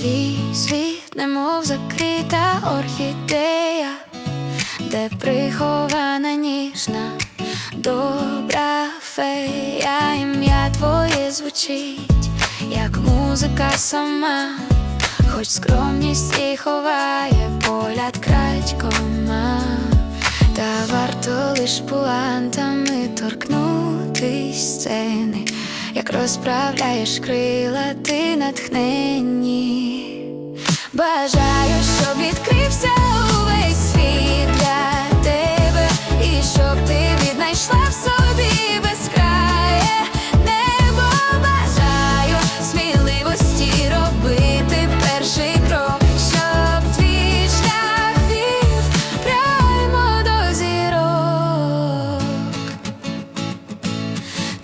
Твій світ, немов закрита орхідея, де прихована ніжна, добра фея, ім'я твоє звучить, як музика сама, хоч скромність і ховає погляд крадькома, та варто лиш пуантами торкнути торкнутись сцени, як розправляєш крила, ти натхненні. Бажаю, щоб відкрився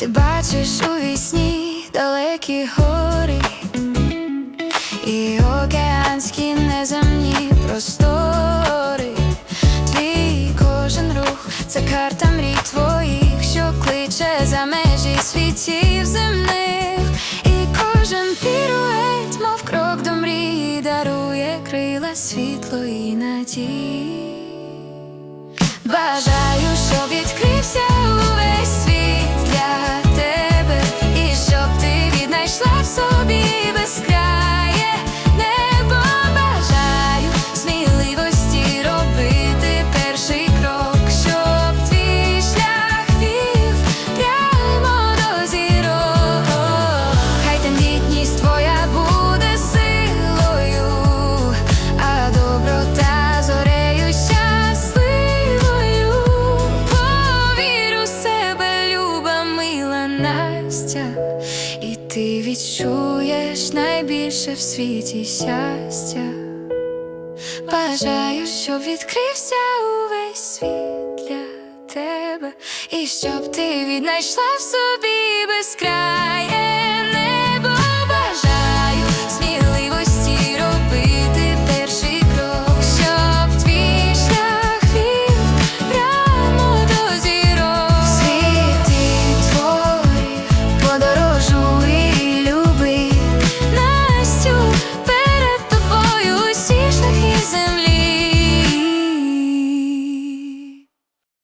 Ти бачиш у вісні далекі гори і океанські неземні простори. Твій кожен рух це карта мрій твоїх, що кличе за межі світів земних, і кожен пірует, мов крок до мрії, дарує крила світло і надії. Бажаю, щоб відкрився Настя, і ти відчуєш найбільше в світі щастя. Бажаю, щоб відкрився увесь світ для тебе, і щоб ти віднайшла в собі